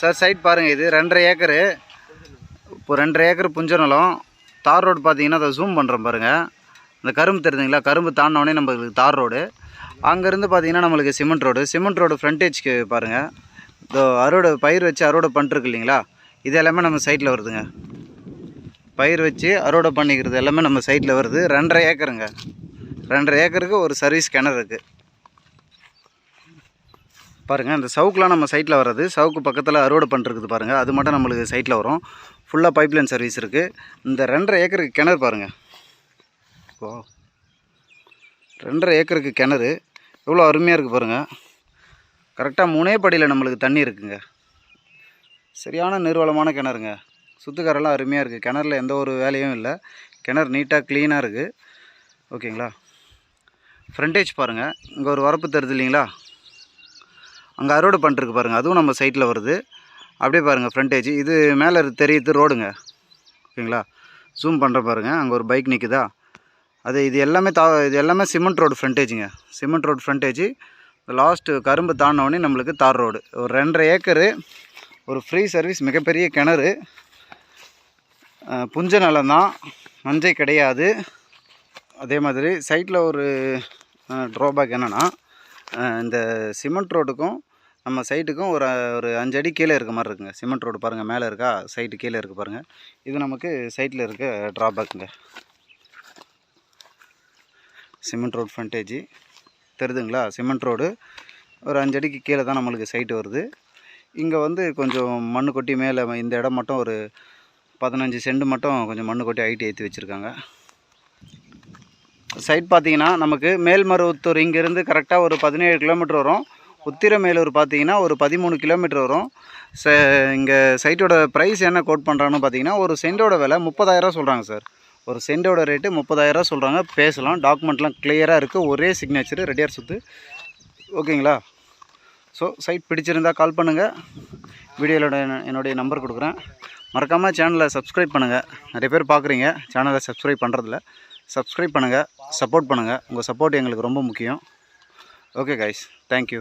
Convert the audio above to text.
Sir side பாருங்கள் இது ரெண்டரை ஏக்கரு. இப்போ ரெண்டரை ஏக்கர் புஞ்ச நிலம். தார் ரோடு பார்த்தீங்கன்னா அதை ஜூம் பண்ணுறோம் பாருங்கள் இந்த கரும்பு தெரியுதுங்களா கரும்பு தாண்டினோடனே நம்மளுக்கு தார் ரோடு. அங்கேருந்து பார்த்தீங்கன்னா நம்மளுக்கு சிமெண்ட் ரோடு சிமெண்ட் ரோடு ஃப்ரண்டேஜ்க்கு பாருங்கள் இதோ அறுவடை பயிர் வச்சு அறுவடை பண்ணிட்டுருக்கு இல்லைங்களா? இது எல்லாமே நம்ம சைட்டில் வருதுங்க. பயிர் வச்சு அறுவடை பண்ணிக்கிறது எல்லாமே நம்ம சைட்டில் வருது. ரெண்டரை ஏக்கருங்க. ரெண்டரை ஏக்கருக்கு ஒரு சர்வீஸ் கிணறு இருக்குது பாருங்கள் இந்த சவுக்குலாம் நம்ம சைட்டில் வர்றது சவுக்கு பக்கத்தில் அறுவடை பண்ணுறது பாருங்கள் அது மட்டும் நம்மளுக்கு சைட்டில் வரும். ஃபுல்லாக பைப்லைன் சர்வீஸ் இருக்குது இந்த ரெண்டரை ஏக்கருக்கு கிணறு பாருங்கள் ஓ ரெண்டரை ஏக்கருக்கு கிணறு. எவ்வளோ அருமையாக இருக்குது பாருங்கள் கரெக்டாக மூணே படியில் நம்மளுக்கு தண்ணி இருக்குங்க. சரியான நிர்வளமான கிணறுங்க. சுத்துக்காரெல்லாம் அருமையாக இருக்குது கிணறுல எந்த ஒரு வேலையும் இல்லை. கிணறு நீட்டாக க்ளீனாக இருக்குது ஓகேங்களா? ஃப்ரண்டேஜ் பாருங்கள் இங்கே ஒரு வரப்பு தருது இல்லைங்களா? அங்கே அறுவடை பண்ணிட்டுருக்கு பாருங்கள் அதுவும் நம்ம சைட்டில் வருது. அப்படியே பாருங்கள் ஃப்ரண்டேஜ் இது மேலே தெரியுது ரோடுங்க. ஓகேங்களா? ஜூம் பண்ணுற பாருங்கள் அங்கே ஒரு பைக் நிற்குதா அது இது எல்லாமே தா இது எல்லாமே சிமெண்ட் ரோடு ஃப்ரண்டேஜுங்க சிமெண்ட் ரோடு ஃப்ரண்டேஜ் லாஸ்ட்டு கரும்பு தாண்டினோடனே நம்மளுக்கு தார் ரோடு ஒரு ரெண்டரை ஏக்கரு ஒரு ஃப்ரீ சர்வீஸ் மிகப்பெரிய கிணறு. புஞ்ச நிலம் தான். மஞ்சள் கிடையாது. அதே மாதிரி சைட்டில் ஒரு ட்ராபேக் என்னென்னா இந்த சிமெண்ட் ரோடுக்கும் நம்ம சைட்டுக்கும் ஒரு ஒரு அஞ்சு அடி கீழே இருக்க மாதிரி இருக்குங்க. சிமெண்ட் ரோடு பாருங்கள் மேலே இருக்கா? சைட்டு கீழே இருக்குது பாருங்கள் இது நமக்கு சைட்டில் இருக்க ட்ராபேக்குங்க சிமெண்ட் ரோடு ஃப்ரண்டேஜி தெரியுதுங்களா சிமெண்ட் ரோடு ஒரு அஞ்சு அடிக்கு கீழே தான் நம்மளுக்கு சைட்டு வருது. இங்கே வந்து கொஞ்சம் மண் கொட்டி மேலே இந்த இடம் மட்டும் ஒரு பதினஞ்சு சென்ட் மட்டும் கொஞ்சம் மண் கொட்டி ஐட்டி ஏற்றி வச்சுருக்காங்க. சைட் பார்த்தீங்கன்னா நமக்கு மேல்மருவத்தூர் இங்கேருந்து கரெக்டாக ஒரு பதினேழு கிலோமீட்டர் வரும். உத்திரமேலூர் பார்த்தீங்கன்னா ஒரு பதிமூணு கிலோமீட்டர் வரும். ச இங்கே சைட்டோட ப்ரைஸ் என்ன கோட் பண்ணுறான்னு பார்த்தீங்கன்னா ஒரு சென்டோட விலை முப்பதாயிரம் சொல்கிறாங்க சார் ஒரு சென்டோட ரேட்டு முப்பதாயிரம் சொல்கிறாங்க பேசலாம். டாக்குமெண்ட்லாம் கிளியராக இருக்குது ஒரே சிக்னேச்சர் ரெடியார் சுத்து. ஓகேங்களா? ஸோ சைட் பிடிச்சிருந்தால் கால் பண்ணுங்கள் வீடியோவோட என்னுடைய நம்பர் கொடுக்குறேன். மறக்காமல் சேனலை சப்ஸ்கிரைப் பண்ணுங்கள் நிறைய பேர் பார்க்குறீங்க. சேனலை சப்ஸ்கிரைப் பண்ணுறதில்ல சப்ஸ்கிரைப் பண்ணுங்கள் சப்போர்ட் பண்ணுங்கள் உங்கள் சப்போர்ட் எங்களுக்கு ரொம்ப முக்கியம். Okay guys thank you